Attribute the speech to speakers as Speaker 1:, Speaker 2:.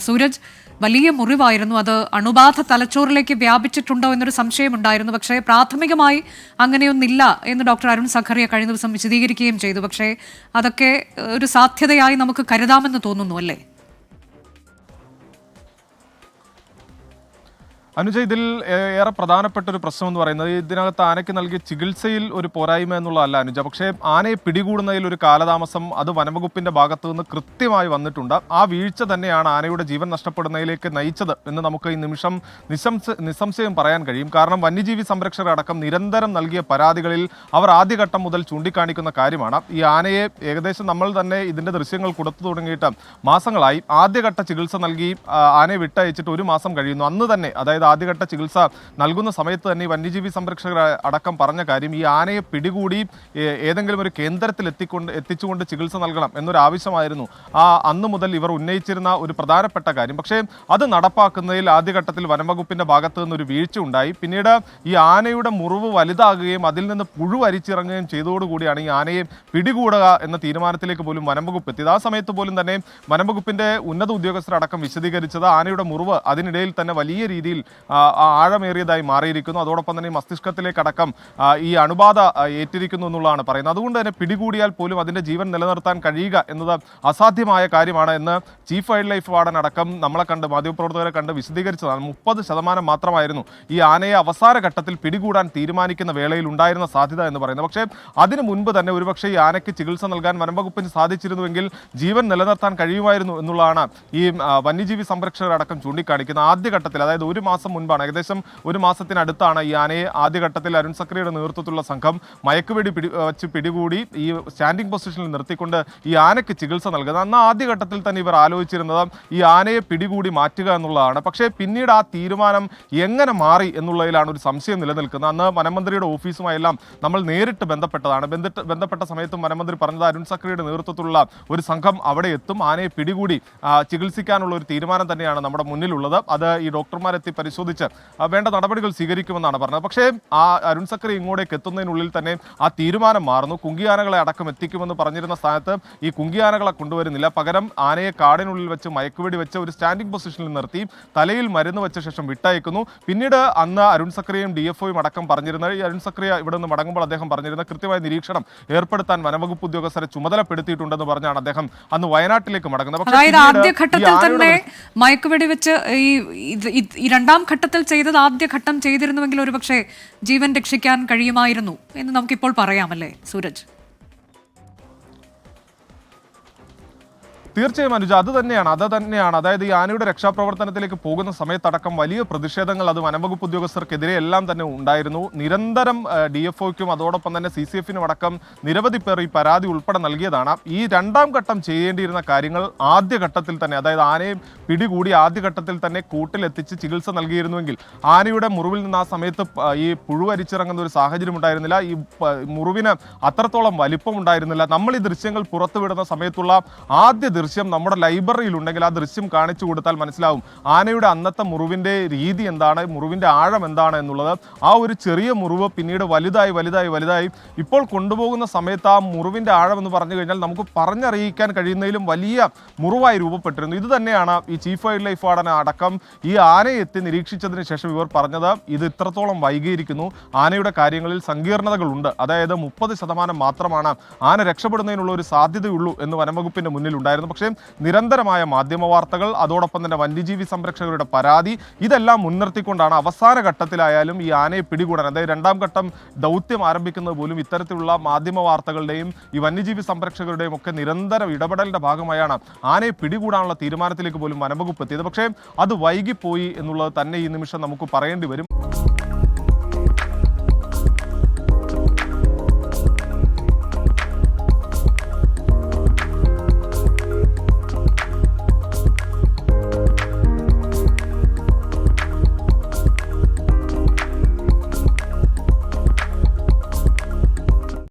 Speaker 1: സൂരജ് വലിയ മുറിവായിരുന്നു. അത് അണുബാധ തലച്ചോറിലേക്ക് വ്യാപിച്ചിട്ടുണ്ടോ എന്നൊരു സംശയമുണ്ടായിരുന്നു. പക്ഷേ പ്രാഥമികമായി അങ്ങനെയൊന്നില്ല എന്ന് ഡോക്ടർ അരുൺ സഖറിയ കഴിഞ്ഞ ദിവസം വിശദീകരിക്കുകയും ചെയ്തു. പക്ഷേ അതൊക്കെ ഒരു സാധ്യതയായി നമുക്ക് കരുതാമെന്ന് തോന്നുന്നു അല്ലേ?
Speaker 2: അനുജ ഇതിൽ ഏറെ പ്രധാനപ്പെട്ട ഒരു പ്രശ്നം എന്ന് പറയുന്നത് ഇതിനകത്ത് ആനയ്ക്ക് നൽകിയ ചികിത്സയിൽ ഒരു പോരായ്മ എന്നുള്ളതല്ല അനുജ. പക്ഷേ ആനയെ പിടികൂടുന്നതിൽ ഒരു കാലതാമസം അത് വനംവകുപ്പിന്റെ ഭാഗത്തു നിന്ന് കൃത്യമായി വന്നിട്ടുണ്ട്. ആ വീഴ്ച തന്നെയാണ് ആനയുടെ ജീവൻ നഷ്ടപ്പെടുന്നതിലേക്ക് നയിച്ചത് എന്ന് നമുക്ക് ഈ നിമിഷം നിസംശ നിസംശയം പറയാൻ കഴിയും. കാരണം വന്യജീവി സംരക്ഷകരടക്കം നിരന്തരം നൽകിയ പരാതികളിൽ അവർ ആദ്യഘട്ടം മുതൽ ചൂണ്ടിക്കാണിക്കുന്ന കാര്യമാണ്. ഈ ആനയെ ഏകദേശം നമ്മൾ തന്നെ ഇതിന്റെ ദൃശ്യങ്ങൾ കൊടുത്തു തുടങ്ങിയിട്ട് മാസങ്ങളായി ആദ്യഘട്ട ചികിത്സ നൽകി ആനയെ വിട്ടയച്ചിട്ട് ഒരു മാസം കഴിയുന്നു. അന്ന് തന്നെ അതായത് ആദ്യഘട്ട ചികിത്സ നൽകുന്ന സമയത്ത് തന്നെ ഈ വന്യജീവി സംരക്ഷകർ അടക്കം പറഞ്ഞ കാര്യം ഈ ആനയെ പിടികൂടി ഏതെങ്കിലും ഒരു കേന്ദ്രത്തിൽ എത്തിക്കൊണ്ട് എത്തിച്ചുകൊണ്ട് ചികിത്സ നൽകണം എന്നൊരു ആവശ്യമായിരുന്നു ആ അന്ന് മുതൽ ഇവർ ഉന്നയിച്ചിരുന്ന ഒരു പ്രധാനപ്പെട്ട കാര്യം. പക്ഷേ അത് നടപ്പാക്കുന്നതിൽ ആദ്യഘട്ടത്തിൽ വനംവകുപ്പിന്റെ ഭാഗത്ത് നിന്നൊരു വീഴ്ച ഉണ്ടായി. പിന്നീട് ഈ ആനയുടെ മുറിവ് വലുതാകുകയും അതിൽ നിന്ന് പുഴു അരിച്ചിറങ്ങുകയും ചെയ്തതോടുകൂടിയാണ് ഈ ആനയെ പിടികൂടുക എന്ന തീരുമാനത്തിലേക്ക് പോലും വനംവകുപ്പ് എത്തിയത്. ആ സമയത്ത് പോലും തന്നെ വനംവകുപ്പിന്റെ ഉന്നത ഉദ്യോഗസ്ഥരടക്കം വിശദീകരിച്ചത് ആനയുടെ മുറിവ് അതിനിടയിൽ തന്നെ വലിയ രീതിയിൽ ആഴമേറിയതായി മാറിയിരിക്കുന്നു. അതോടൊപ്പം തന്നെ മസ്തിഷ്കത്തിലേക്കടക്കം ഈ അണുബാധ ഏറ്റിരിക്കുന്നു എന്നുള്ളതാണ് പറയുന്നത്. അതുകൊണ്ട് തന്നെ പിടികൂടിയാൽ പോലും അതിന്റെ ജീവൻ നിലനിർത്താൻ കഴിയുക എന്നത് അസാധ്യമായ കാര്യമാണ് എന്ന് ചീഫ് വൈൽഡ് ലൈഫ് വാർഡൻ അടക്കം നമ്മളെ കണ്ട് മാധ്യമപ്രവർത്തകരെ കണ്ട് വിശദീകരിച്ചതാണ്. മുപ്പത് ശതമാനം മാത്രമായിരുന്നു ഈ ആനയെ അവസാന ഘട്ടത്തിൽ പിടികൂടാൻ തീരുമാനിക്കുന്ന വേളയിൽ ഉണ്ടായിരുന്ന സാധ്യത എന്ന് പറയുന്നത്. പക്ഷേ അതിനു മുൻപ് തന്നെ ഒരുപക്ഷെ ഈ ആനയ്ക്ക് ചികിത്സ നൽകാൻ വനംവകുപ്പിന് സാധിച്ചിരുന്നുവെങ്കിൽ ജീവൻ നിലനിർത്താൻ കഴിയുമായിരുന്നു എന്നുള്ളതാണ് ഈ വന്യജീവി സംരക്ഷകരടക്കം ചൂണ്ടിക്കാണിക്കുന്നത് ആദ്യഘട്ടത്തിൽ. അതായത് ഒരു മാസം മുൻപാണ്. ഏകദേശം ഒരു മാസത്തിനടുത്താണ് ഈ ആനയെ ആദ്യഘട്ടത്തിൽ അരുൺ സക്രിയുടെ നേതൃത്വത്തിലുള്ള സംഘം മയക്കുവെടി പിടി വച്ച് പിടികൂടി ഈ സ്റ്റാൻഡിംഗ് പൊസിഷനിൽ നിർത്തിക്കൊണ്ട് ഈ ആനയ്ക്ക് ചികിത്സ നൽകുന്നത് അന്ന് ആദ്യഘട്ടത്തിൽ തന്നെ ഇവർ ആലോചിച്ചിരുന്നത് ഈ ആനയെ പിടികൂടി മാറ്റുക എന്നുള്ളതാണ്. പക്ഷേ പിന്നീട് ആ തീരുമാനം എങ്ങനെ മാറി എന്നുള്ളതിലാണ് ഒരു സംശയം നിലനിൽക്കുന്നത്. അന്ന് വനമന്ത്രിയുടെ ഓഫീസുമായെല്ലാം നമ്മൾ നേരിട്ട് ബന്ധപ്പെട്ടതാണ്. ബന്ധിട്ട് ബന്ധപ്പെട്ട സമയത്തും വനമന്ത്രി പറഞ്ഞത് അരുൺ സക്രിയുടെ നേതൃത്വത്തിലുള്ള ഒരു സംഘം അവിടെ എത്തും. ആനയെ പിടികൂടി ചികിത്സിക്കാനുള്ള ഒരു തീരുമാനം തന്നെയാണ് നമ്മുടെ മുന്നിലുള്ളത്. അത് ഈ ഡോക്ടർമാരെത്തി പരിശോധിച്ച് ആ, വേണ്ട നടപടികൾ സ്വീകരിക്കുമെന്നാണ് പറഞ്ഞത്. പക്ഷേ ആ അരുൺ സക്രി ഇങ്ങോട്ടേക്ക് എത്തുന്നതിനുള്ളിൽ തന്നെ ആ തീരുമാനം മാറുന്നു. കുങ്കിയാനകളെ അടക്കം എത്തിക്കുമെന്ന് പറഞ്ഞിരുന്ന സ്ഥാനത്ത് ഈ കുങ്കിയാനകളെ കൊണ്ടുവരുന്നില്ല. പകരം ആനയെ കാടിനുള്ളിൽ വെച്ച് മയക്കുവെടി വെച്ച് ഒരു സ്റ്റാൻഡിംഗ് പൊസിഷനിൽ നിർത്തി തലയിൽ മരുന്ന് വെച്ച ശേഷം വിട്ടയക്കുന്നു. പിന്നീട് അന്ന് അരുൺ സക്രിയയും ഡി എഫ് ഒയും അടക്കം പറഞ്ഞിരുന്ന ഈ അരുൺ സക്രിയ ഇവിടെ നിന്ന് മടങ്ങുമ്പോൾ അദ്ദേഹം പറഞ്ഞിരുന്ന കൃത്യമായ നിരീക്ഷണം ഏർപ്പെടുത്താൻ വനവകുപ്പ് ഉദ്യോഗസ്ഥരെ ചുമതലപ്പെടുത്തിയിട്ടുണ്ടെന്ന് പറഞ്ഞാണ് അദ്ദേഹം അന്ന് വയനാട്ടിലേക്ക് മടങ്ങുന്നത്. പക്ഷേ
Speaker 1: ആദ്യഘട്ടത്തിൽ തന്നെ മയക്കുവെടി വെച്ച് ഈ രണ്ടാം രണ്ടാം ഘട്ടത്തിൽ ചെയ്തത് ആദ്യ ഘട്ടം ചെയ്തിരുന്നുവെങ്കിൽ ഒരുപക്ഷെ ജീവൻ രക്ഷിക്കാൻ കഴിയുമായിരുന്നു എന്ന് നമുക്കിപ്പോൾ പറയാമല്ലേ സൂരജ്?
Speaker 2: തീർച്ചയായും അനുജ അത് തന്നെയാണ് അത് തന്നെയാണ്. അതായത് ഈ ആനയുടെ രക്ഷാപ്രവർത്തനത്തിലേക്ക് പോകുന്ന സമയത്തടക്കം വലിയ പ്രതിഷേധങ്ങൾ അത് വനംവകുപ്പ് ഉദ്യോഗസ്ഥർക്കെതിരെ എല്ലാം തന്നെ ഉണ്ടായിരുന്നു. നിരന്തരം ഡി എഫ് ഒക്കും അതോടൊപ്പം തന്നെ സി സി എഫിനും അടക്കം നിരവധി പേർ ഈ പരാതി ഉൾപ്പെടെ നൽകിയതാണ്. ഈ രണ്ടാം ഘട്ടം ചെയ്യേണ്ടിയിരുന്ന കാര്യങ്ങൾ ആദ്യഘട്ടത്തിൽ തന്നെ അതായത് ആനയെ പിടികൂടി ആദ്യഘട്ടത്തിൽ തന്നെ കൂട്ടിലെത്തിച്ച് ചികിത്സ നൽകിയിരുന്നുവെങ്കിൽ ആനയുടെ മുറിവിൽ നിന്ന് ആ സമയത്ത് ഈ പുഴുവരിച്ചിറങ്ങുന്ന ഒരു സാഹചര്യം ഉണ്ടായിരുന്നില്ല. ഈ മുറിവിന് അത്രത്തോളം വലിപ്പം ഉണ്ടായിരുന്നില്ല. നമ്മൾ ഈ ദൃശ്യങ്ങൾ പുറത്തുവിടുന്ന സമയത്തുള്ള ആദ്യ ദൃശ്യം നമ്മുടെ ലൈബ്രറിയിൽ ഉണ്ടെങ്കിൽ ആ ദൃശ്യം കാണിച്ചു കൊടുത്താൽ മനസ്സിലാവും. ആനയുടെ അന്നത്തെ മുറിവിന്റെ രീതി എന്താണ് മുറിവിന്റെ ആഴം എന്താണ് എന്നുള്ളത്. ആ ഒരു ചെറിയ മുറിവ് പിന്നീട് വലുതായി വലുതായി വലുതായി. ഇപ്പോൾ കൊണ്ടുപോകുന്ന സമയത്ത് ആ മുറിവിന്റെ ആഴം എന്ന് പറഞ്ഞു കഴിഞ്ഞാൽ നമുക്ക് പറഞ്ഞറിയിക്കാൻ കഴിയുന്നതിലും വലിയ മുറിവായി രൂപപ്പെട്ടിരുന്നു. ഇത് തന്നെയാണ് ഈ ചീഫ് വൈൽഡ് ലൈഫ് വാർഡൻ അടക്കം ഈ ആനയെ എത്തി നിരീക്ഷിച്ചതിന് ശേഷം ഇവർ പറഞ്ഞത് ഇത് ഇത്രത്തോളം വൈകിയിരിക്കുന്നു. ആനയുടെ കാര്യങ്ങളിൽ സങ്കീർണതകളുണ്ട്. അതായത് മുപ്പത് ശതമാനം മാത്രമാണ് ആന രക്ഷപ്പെടുന്നതിനുള്ള ഒരു സാധ്യതയുള്ളൂ എന്ന് വനംവകുപ്പിന്റെ മുന്നിൽ ഉണ്ടായിരുന്നു പക്ഷേ നിരന്തരമായ മാധ്യമ വാർത്തകൾ അതോടൊപ്പം തന്നെ വന്യജീവി സംരക്ഷകരുടെ പരാതി ഇതെല്ലാം മുൻനിർത്തിക്കൊണ്ടാണ് അവസാന ഘട്ടത്തിലായാലും ഈ ആനയെ പിടികൂടാൻ അതായത് രണ്ടാം ഘട്ടം ദൗത്യം ആരംഭിക്കുന്നത് പോലും ഇത്തരത്തിലുള്ള മാധ്യമ വാർത്തകളുടെയും ഈ വന്യജീവി സംരക്ഷകരുടെയും ഒക്കെ നിരന്തര ഇടപെടലിന്റെ ഭാഗമായാണ് ആനയെ പിടികൂടാനുള്ള തീരുമാനത്തിലേക്ക് പോലും വനംവകുപ്പ് എത്തിയത്. പക്ഷേ അത് വൈകിപ്പോയി എന്നുള്ളത് തന്നെ ഈ നിമിഷം നമുക്ക് പറയേണ്ടി വരും.